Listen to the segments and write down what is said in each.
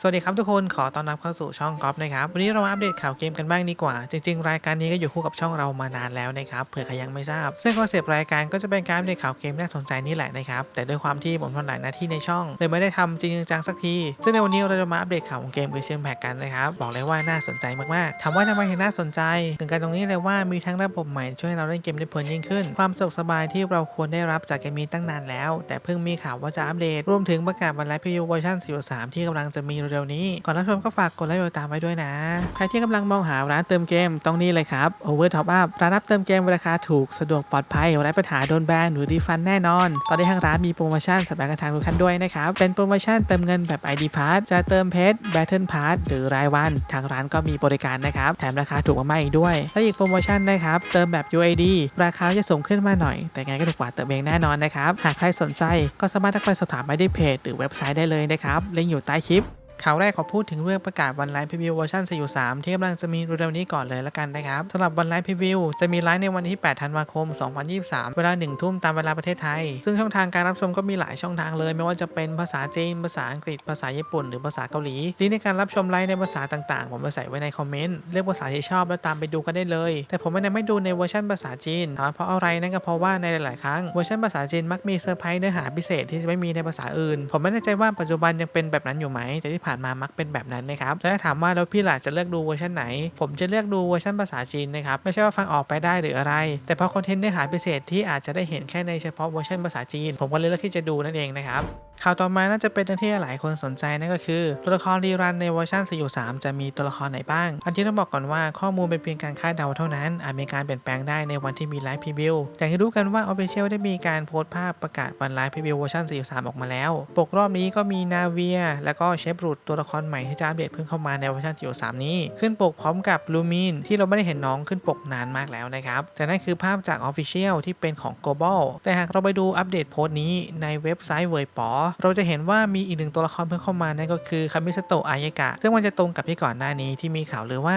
สวัสดีครับทุกคนขอต้อนรับเข้าสู่ช่องกอล์ฟนะครับ วันนี้เรามาอัปเดตข่าวเกมกันบ้างดีกว่า จริง ๆ รายการนี้ก็อยู่คู่กับช่องเรามานานแล้วนะครับเผื่อใครยังไม่ทราบ ซึ่งคอนเซปต์รายการก็จะเป็นการอัปเดตข่าวเกมน่าสนใจนี่แหละนะครับแต่ด้วยความที่ผมทำหลายหน้าที่ในช่องเลยไม่ได้ทำจริงจังสักที ซึ่งในวันนี้เราจะมาอัปเดตข่าวของเกมเกมแพกกันนะครับบอกเลยว่าน่าสนใจมากๆถามว่าทำไมถึงน่าสนใจถึงกันตรงนี้เลยว่ามีทั้งระบบใหม่ช่วยให้เราเล่นเกมได้เพลินยิ่งขึ้น ความสะดวกสบายที่เราควรได้รับจากเกมนี้ตั้งนานแล้ว แต่เพิ่งมีข่าวว่าจะอัปเดตรวมถึงประกาศวันไลฟ์พิวเวอร์ชัน4.3ที่กำลังจะมีเร็วๆนี้ ก่อนรับชมก็ฝากกดไลค์กดติดตามไว้ด้วยนะ ใครที่กำลังมองหาร้านเติมเกมต้องนี่เลยครับ Over Top Up ร้านรับเติมเกมราคาถูกสะดวกปลอดภัยไร้ปัญหาโดนแบนหรือรีฟันแน่นอน ตอนนี้ทางร้านมีโปรโมชั่นสำหรับการทางทุกท่านด้วยนะครับ เป็นโปรโมชั่นเติมเงินแบบ ID Pass จะเติมเพชร Battle Pass หรือรายวัน ทางร้านก็มีบริการนะครับ แถมราคาถูกมากๆอีกด้วย และอีกโปรโมชั่นนะครับ เติมแบบ UAD ราคาจะสูงขึ้นมาหน่อย แต่ไงก็ถูกกว่าเติมเองแน่นอนนะครับ หากใครสนใจก็สามารถทักไปสอบถามไปที่เพจ หรือเว็บไซต์ได้เลยนะครับ ลิงก์อยู่ใต้คลิป ข่าวแรกขอพูดถึงเรื่องประกาศวันไลฟ์พรีวิวเวอร์ชัน4.3ที่กำลังจะมีเร็วๆนี้ก่อนเลยละกันนะครับสำหรับวันไลฟ์พรีวิวจะมีไลฟ์ในวันที่ 8 ธันวาคม 2023 เวลา 1 ทุ่มตามเวลาประเทศไทย ซึ่งช่องทางการรับชมก็มีหลายช่องทางเลย ไม่ว่าจะเป็นภาษาจีน ภาษาอังกฤษ ภาษาญี่ปุ่น หรือภาษาเกาหลีลิงก์ในการรับชมไลฟ์ในภาษาต่างๆ ผมจะใส่ไว้ในคอมเมนต์เลือกภาษาที่ชอบแล้วตามไปดูกันได้เลย แต่ผมไม่ได้ไม่ดูในเวอร์ชันภาษาจีนเพราะอะไรนั่นก็เพราะว่าในหลายๆครั้งเวอร์ชันภาษาจีนมักมีเซอร์ไพรส์เนื้อหาพิเศษที่จะไม่มีในภาษาอื่น ผมไม่แน่ใจว่าปัจจุบันยังเป็นแบบนั้นอยู่ไหมแต่ที่ผ่านมามักเป็นแบบนั้นนะครับแล้วถามว่าแล้วพี่หล่ะจะเลือกดูเวอร์ชันไหน ผมจะเลือกดูเวอร์ชันภาษาจีนนะครับไม่ใช่ว่าฟังออกไปได้หรืออะไร แต่เพราะคอนเทนต์เนื้อหาพิเศษที่อาจจะได้เห็นแค่ในเฉพาะเวอร์ชันภาษาจีน ผมก็เลยเลือกที่จะดูนั่นเองนะครับข่าวต่อมาน่าจะเป็นเรื่องที่หลายคนสนใจนั่นก็คือ ตัวละครรีรันในเวอร์ชัน4.3จะมีตัวละครไหนบ้าง อันที่ต้องบอกก่อนว่าข้อมูลเป็นเพียงการคาดเดาเท่านั้น อาจมีการเปลี่ยนแปลงได้ในวันที่มีไลฟ์พรีวิวอย่างที่รู้กันว่า Official ได้มีการโพสต์ภาพประกาศวันไลฟ์พรีวิวเวอร์ชัน4.3ออกมาแล้ว ปกรอบนี้ก็มีนาเวีย แล้วก็เชฟรูดตัวละครใหม่ที่จะอัปเดตเพิ่งเข้ามาในเวอร์ชัน 4.3 นี้ ขึ้นปกพร้อมกับลูมินที่เราไม่ได้เห็นน้องขึ้นปกนานมากแล้วนะครับ แต่นั่นคือภาพจาก Official ที่เป็นของ Global แต่หากเราไปดูอัปเดตโพสต์นี้ในเว็บไซต์เวยปอเราจะเห็นว่ามีอีกหนึ่งตัวละครเพิ่งเข้ามานั่นก็คือคามิสโตะอายากะ ซึ่งมันจะตรงกับที่ก่อนหน้านี้ที่มีข่าวหรือว่า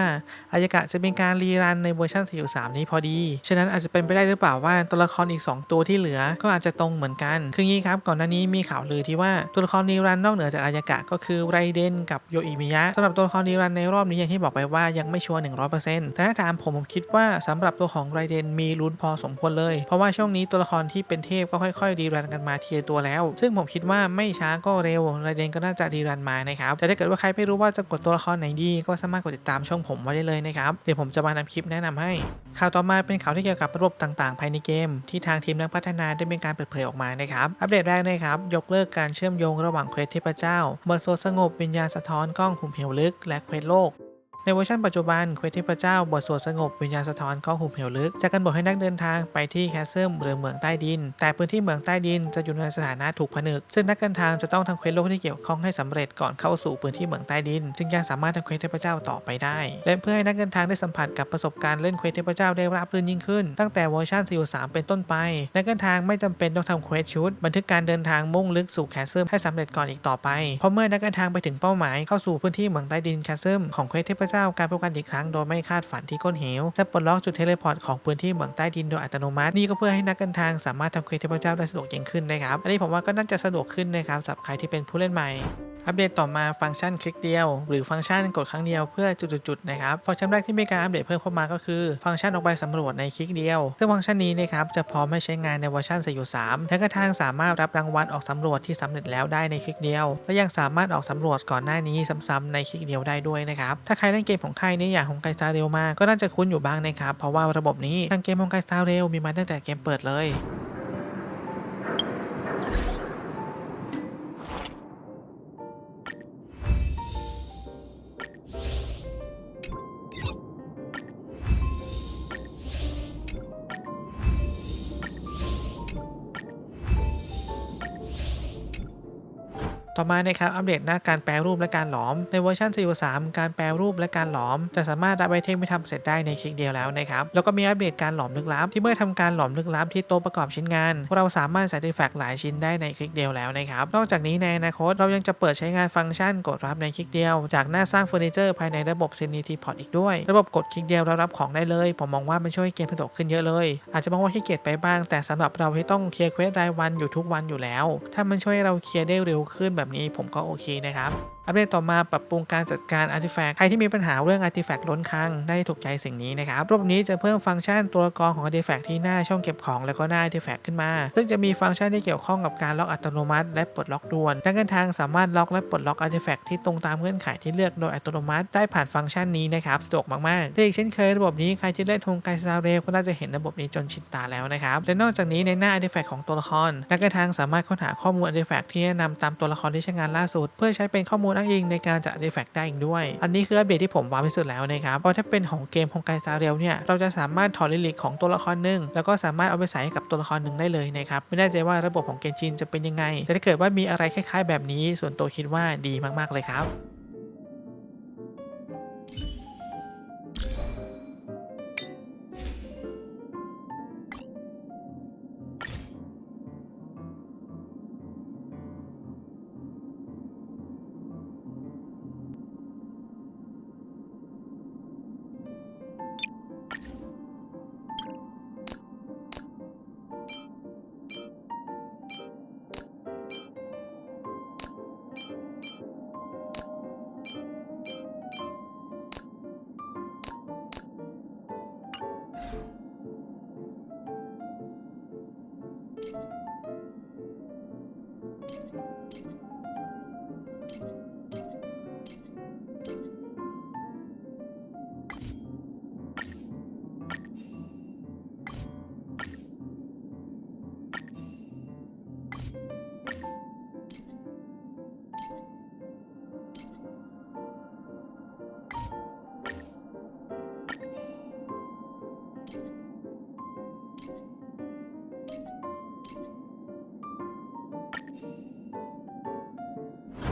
อายากะจะเป็นการรีรันในเวอร์ชัน 4.3 นี้พอดี ฉะนั้นอาจจะเป็นไปได้หรือเปล่าว่าตัวละครอีก 2 ตัวที่เหลือก็อาจจะตรงเหมือนกัน คืองี้ครับก่อนหน้านี้มีข่าวลือที่ว่าตัวละครรีรันนอกเหนือจากอายกะก็คือไรเดนกับโยอิมิยะสำหรับตัวละครรีรันในรอบนี้อย่างที่บอกไปว่ายังไม่ชัวร์100%แต่ถ้าถามผมผมคิดว่าสำหรับตัวของไรเดนมีลุ้นพอสมควรเลย เพราะว่าช่วงนี้ตัวละครที่เป็นเทพก็ค่อยๆรีรันกันมาทีละตัวแล้ว ซึ่งผมคิดว่าไม่ช้าก็เร็วไรเดนก็น่าจะรีรันมานะครับแต่ถ้าเกิดว่าใครไม่รู้ว่าจะกดตัวละครไหนดี ก็สามารถกดติดตามช่องผมไว้ได้เลยนะครับเดี๋ยวผมจะมานำคลิปแนะนำให้ ข่าวต่อมาเป็นข่าวที่เกี่ยวกับระบบต่างๆ ภายในเกม ที่ทางทีมนักพัฒนาได้มีการเปิดเผยออกมานะครับอัปเดตแรกนะครับยกเลิกการเชื่อมโยงระหว่างเควสเทพเจ้าเบอร์โซสงบวิญญาณสะท้อนกล้องหุมเหวลึกและเควสโลก ในเวอร์ชันปัจจุบันเควสเทพเจ้าบทสวดสงบวิญญาณสะท้อนก็หุบเหวลึกจะกันบอกให้นักเดินทางไปที่แคสเซิลหรือเหมืองใต้ดิน แต่พื้นที่เหมืองใต้ดินจะอยู่ในสถานะถูกผนึก ซึ่งนักเดินทางจะต้องทำเควสโลกที่เกี่ยวข้องให้สำเร็จก่อนเข้าสู่พื้นที่เหมืองใต้ดิน จึงยังสามารถทำเควสเทพเจ้าต่อไปได้ และเพื่อให้นักเดินทางได้สัมผัสกับประสบการณ์เล่นเควสเทพเจ้าได้ราบรื่นยิ่งขึ้น ตั้งแต่เวอร์ชัน4.3เป็นต้นไป นักเดินทางไม่จำเป็นต้องทำเควสชุด บันทึกการเดินทางมุ่งลึกสู่แคสเซิลให้สำเร็จก่อนอีกต่อไปเพราะเมื่อนักเดินทางไปถึงเป้าหมายเข้าสู่พื้นที่เหมืองใต้ดินแคสเซิลของเควสเทพเจ้าการพบกันอีกครั้งโดยไม่คาดฝันที่ก้นเหวจะปลดล็อกจุดเทเลพอร์ตของพื้นที่เหมืองใต้ดินโดยอัตโนมัตินี่ก็เพื่อให้นักเดินทางสามารถทำเควสเทพเจ้าได้สะดวกยิ่งขึ้นนะครับอันนี้ผมว่าก็น่าจะสะดวกขึ้นนะครับสำหรับใครที่เป็นผู้เล่นใหม่ อัปเดตต่อมาฟังก์ชันคลิกเดียว หรือฟังก์ชันกดครั้งเดียวเพื่อจุดๆนะครับฟังก์ชันแรกที่มีการอัปเดตเพิ่มเข้ามาก็คือ ฟังก์ชันออกไปสำรวจในคลิกเดียว ซึ่งฟังก์ชันนี้นะครับจะพร้อมให้ใช้งานในเวอร์ชัน4.3และกระทั่งสามารถรับรางวัลออกสำรวจที่สำเร็จแล้วได้ในคลิกเดียว และยังสามารถออกสำรวจก่อนหน้านี้ซ้ำๆในคลิกเดียวได้ด้วยนะครับถ้าใครเล่นเกมของใครในอย่างของไกซาเรลมาก็น่าจะคุ้นอยู่บ้างนะครับเพราะว่าระบบนี้ทางเกมของไกซาเรลมีมาตั้งแต่เกมเปิดเลย ต่อมานะครับอัปเดตหน้าการแปลรูปและการหลอม ในเวอร์ชัน4.3 การแปลรูปและการหลอม จะสามารถรับไอเทมไปทำเสร็จได้ในคลิกเดียวแล้วนะครับ แล้วก็มีอัปเดตการหลอมลึกลับ ที่เมื่อทำการหลอมลึกลับที่โต๊ะประกอบชิ้นงาน เราสามารถใส่ดีแฟกหลายชิ้นได้ในคลิกเดียวแล้วนะครับ นอกจากนี้ในอนาคตเรายังจะเปิดใช้งานฟังก์ชันกดรับในคลิกเดียว จากหน้าสร้างเฟอร์นิเจอร์ภายในระบบ Zenity Pod อีกด้วย ระบบกดคลิกเดียวแล้วรับของได้เลย ผมมองว่ามันช่วยเกมสะดวกขึ้นเยอะเลย อาจจะมองว่าขี้เกียจไปบ้าง แต่สำหรับเราที่ต้องเคลียร์เควสรายวันอยู่ทุกวันอยู่แล้ว ถ้ามันช่วยเราเคลียร์ได้เร็วขึ้นแบบแบบนี้ผมก็โอเคนะครับ อัปเดตต่อมาปรับปรุงการจัดการอาร์ติแฟกต์ใครที่มีปัญหาเรื่องอาร์ติแฟกต์ล้นคลังได้ถูกใจสิ่งนี้นะครับระบบนี้จะเพิ่มฟังก์ชันตัวละครของอาร์ติแฟกต์ที่หน้าช่องเก็บของแล้วก็หน้าอาร์ติแฟกต์ขึ้นมา ซึ่งจะมีฟังก์ชันที่เกี่ยวข้องกับการล็อกอัตโนมัติ และปลดล็อกด่วนนักเดินทางสามารถล็อกและปลดล็อกอาร์ติแฟกต์ที่ตรงตามเงื่อนไขที่เลือกโดยอัตโนมัติได้ผ่านฟังก์ชันนี้นะครับสะดวกมากๆและอีกเช่นเคยระบบนี้ใครที่เล่นทงไกซาเรก็น่าจะเห็นระบบนี้จนชินตาแล้วนะครับและนอกจากนี้ในหน้าอาร์ติแฟกต์ของตัวละครนักเดินทางสามารถค้นหาข้อมูลอาร์ติแฟกต์ที่แนะนำตามตัวละครที่ใช้งานล่าสุด เพื่อใช้เป็นข้อมูลอ้างอิงในการจัดอาร์ติแฟกต์ได้อีกด้วย อันนี้คืออัปเดตที่ผมว้าวที่สุดแล้วนะครับเพราะถ้าเป็นของเกมของไกซาเรียลเนี่ยเราจะสามารถถอดลิลิกของตัวละครหนึ่งแล้วก็สามารถเอาไปใส่ให้กับตัวละครหนึ่งได้เลยนะครับไม่แน่ใจว่าระบบของเกมจินจะเป็นยังไง แต่ถ้าเกิดว่ามีอะไรคล้ายๆ แบบนี้ส่วนตัวคิดว่าดีมากๆเลยครับ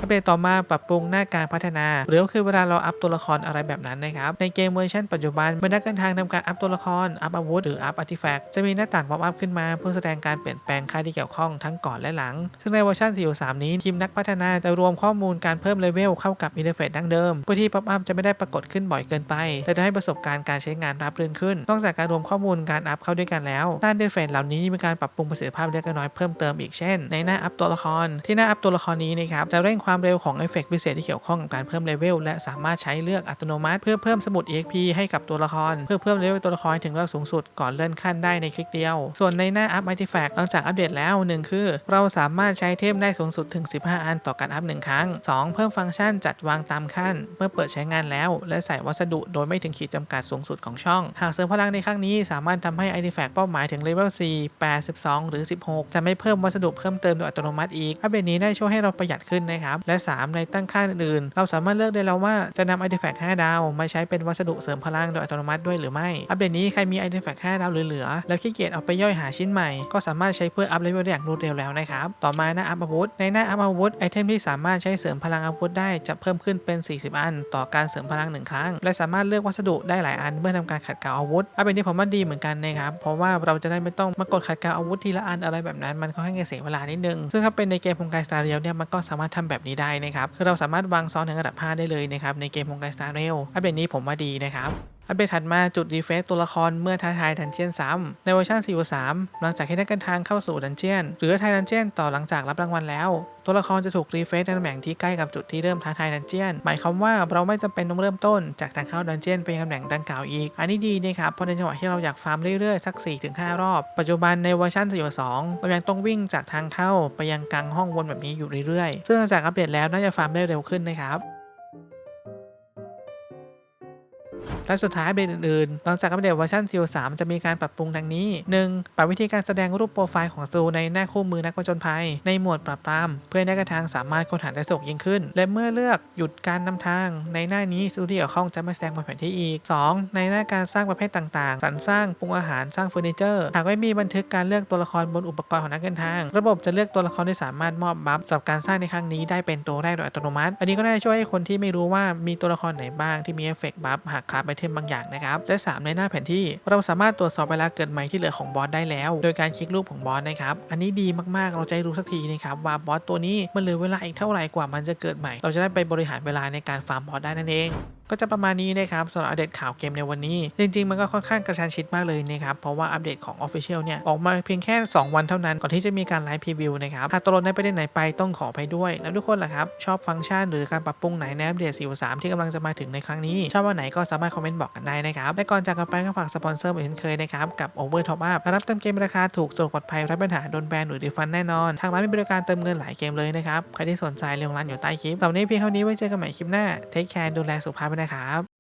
อัปเดตต่อมาปรับปรุงหน้าการพัฒนา หรือก็คือเวลาเราอัพตัวละครอะไรแบบนั้นนะครับ ในเกมเวอร์ชันปัจจุบันเมื่อนักเดินทางทำการอัพตัวละคร อัพอาวุธหรืออัพอาร์ติแฟกต์จะมีหน้าต่างป๊อปอัพขึ้นมา เพื่อแสดงการเปลี่ยนแปลงค่าที่เกี่ยวข้องทั้งก่อนและหลัง ซึ่งในเวอร์ชัน4.3นี้ทีมนักพัฒนาจะรวมข้อมูลการเพิ่มเลเวลเข้ากับอินเทอร์เฟซดั้งเดิมเพื่อที่ป๊อปอัพจะไม่ได้ปรากฏขึ้นบ่อยเกินไปและจะให้ประสบการณ์การใช้งานราบรื่นขึ้น นอกจากการรวมข้อมูลการอัพเข้าด้วยกันแล้วด้านอินเทอร์เฟซเหล่านี้มีการปรับปรุงประสิทธิภาพเล็กน้อยเพิ่มเติมอีกเช่น ในหน้าอัพตัวละคร ที่หน้าอัพตัวละครนี้นะครับจะเร่งความความเร็วของเอฟเฟกต์พิเศษที่เกี่ยวข้องกับการเพิ่มเลเวลและสามารถใช้เลือกอัตโนมัติเพื่อเพิ่มสมุด EXP ให้กับตัวละคร เพื่อเพิ่มเลเวลตัวละครถึงระดับสูงสุดก่อนเลื่อนขั้นได้ในคลิกเดียว ส่วนในหน้าอัพ Artifact หลังจากอัปเดตแล้วหนึ่งคือ เราสามารถใช้เทมได้สูงสุดถึง 15 อันต่อการอัพหนึ่งครั้ง 2 เพิ่มฟังก์ชันจัดวางตามขั้น เมื่อเปิดใช้งานแล้ว และใส่วัสดุโดยไม่ถึงขีดจำกัดสูงสุดของช่อง หากเสริมพลังในครั้งนี้สามารถทำให้ Artifact เป้าหมายถึงเลเวล4 8 12 หรือ 16 จะไม่เพิ่มวัสดุเพิ่มเติมโดยอัตโนมัติอีกอัปเดตนี้ได้ช่วยให้เราประหยัดขึ้นนะครับและ 3 ในตั้งค่าอื่นๆ เราสามารถเลือกได้แล้วว่าจะนำ Artifact 5 ดาว มาใช้เป็นวัสดุเสริมพลังโดยอัตโนมัติด้วยหรือไม่ อัปเดตนี้ใครมี Artifact 5 ดาวเหลือๆแล้วขี้เกียจเอาไปย่อยหาชิ้นใหม่ ก็สามารถใช้เพื่ออัพเลเวลได้อย่างรวดเร็วแล้วนะครับ ต่อมาหน้าอัพอาวุธ ในหน้าอัพอาวุธไอเทมที่สามารถใช้เสริมพลังอาวุธได้จะเพิ่มขึ้นเป็น 40 อัน ต่อการเสริมพลังหนึ่งครั้ง และสามารถเลือกวัสดุได้หลายอันเมื่อทำการขัดเกลาอาวุธอัปเดตนี้ผมว่าดีเหมือนกันนะครับเพราะว่าเราจะได้ไม่ต้องมากดขัดเกลาอาวุธทีละอันอะไรแบบนั้นมันค่อนข้างจะเสียเวลานิดนึงซึ่งถ้าเป็นในเกมของไกสตาร์เรียลเนี่ยมันก็สามารถทำแบบนี้ได้นะครับคือเราสามารถวางซ้อนถึงระดับ 5 ได้เลยนะครับในเกมของไกสตาร์เรลอัปเดตนี้ผมว่าดีนะครับ อัปเดตถัดมาจุดรีเฟซตัวละครเมื่อท้าทายดันเจียนซ้ำในเวอร์ชัน4.3 หลังจากที่ได้กันทางเข้าสู่ดันเจียน หรือทายดันเจียนต่อหลังจากรับรางวัลแล้ว ตัวละครจะถูกรีเฟซในตำแหน่งที่ใกล้กับจุดที่เริ่มท้าทายดันเจียน หมายความว่าเราไม่จำเป็นต้องเริ่มต้นจากทางเข้าดันเจียนไปยังตำแหน่งดังกล่าวอีก อันนี้ดีนะครับเพราะในจังหวะที่เราอยากฟาร์มเรื่อยๆสัก 4-5 รอบ ปัจจุบันในเวอร์ชัน4.2เรายังต้องวิ่งจากทางเข้าไปยังกลางห้องวนแบบนี้อยู่เรื่อยๆ ซึ่งหลังจากอัปเดตแล้วน่าจะฟาร์มได้เร็วขึ้นนะครับ และสุดท้ายอัปเดตอื่นๆ หลังจากอัปเดตเวอร์ชัน C3 จะมีการปรับปรุงดังนี้ 1. ปรับวิธีการแสดงรูปโปรไฟล์ของศัตรูในหน้าคู่มือนักผจญภัย ในหมวดปราบปราม เพื่อให้นัการทางสามารถค้นหาได้สะดวกยิ่งขึ้น และเมื่อเลือกหยุดการนำทาง ในหน้านี้ศัตรูที่เกี่ยวข้องจะไม่แสดงบนแผนที่อีก 2. ในหน้าการสร้างประเภทต่างๆ สรรสร้างปรุงอาหารสร้างเฟอร์นิเจอร์หากไม่มีบันทึกการเลือกตัวละครบนอุปกรณ์ของนักเดินทาง ระบบจะเลือกตัวละครที่สามารถมอบบัฟสำหรับการสร้างในครั้งนี้ได้เป็นตัวแรกโดยอัตโนมัติ อันนี้ก็ได้ช่วยให้คนที่ไม่รู้ว่ามีตัวละครไหนบ้างที่มีเอฟเฟกต์บัฟหากคาไอเทมบางอย่างนะครับ และ 3 ในหน้าแผนที่เราสามารถตรวจสอบเวลาเกิดใหม่ที่เหลือของบอสได้แล้ว โดยการคลิกรูปของบอสนะครับอันนี้ดีมากๆเราจะรู้สักทีนะครับว่าบอสตัวนี้มันเหลือเวลาอีกเท่าไหร่กว่ามันจะเกิดใหม่ เราจะได้ไปบริหารเวลาในการฟาร์มบอสได้นั่นเองก็จะประมาณนี้นะครับสำหรับอัปเดตข่าวเกมในวันนี้ จริง ๆ มันก็ค่อนข้างกระชันชิดมากเลยนะครับ เพราะว่าอัปเดตของ Official เนี่ย ออกมาเพียงแค่ 2 วันเท่านั้น ก่อนที่จะมีการไลฟ์พรีวิวนะครับหากตกล่นในประเด็นไหนไปต้องขอไปด้วย แล้วทุกคนล่ะครับ ชอบฟังก์ชันหรือการปรับปรุงไหนในอัปเดต4.3ที่กำลังจะมาถึงในครั้งนี้ ชอบว่าไหนก็สามารถคอมเมนต์บอกกันได้นะครับและก่อนจากกันไปก็ฝากสปอนเซอร์เหมือนเช่นเคยนะครับกับ Over Top Up รับเติมเกมราคาถูกสะดวกปลอดภัยไร้ปัญหาโดนแบนหรือดีฟันแน่นอนทางร้านมีบริการเติมเงินหลายเกมเลยนะครับใครที่สนใจเรื่องร้านอยู่ใต้คลิปสำหรับนนี้เพียงเท่านี้ไว้เจอกันใหม่คลิปหน้าเทคแคร์ดูแลสุขภาพนะครับ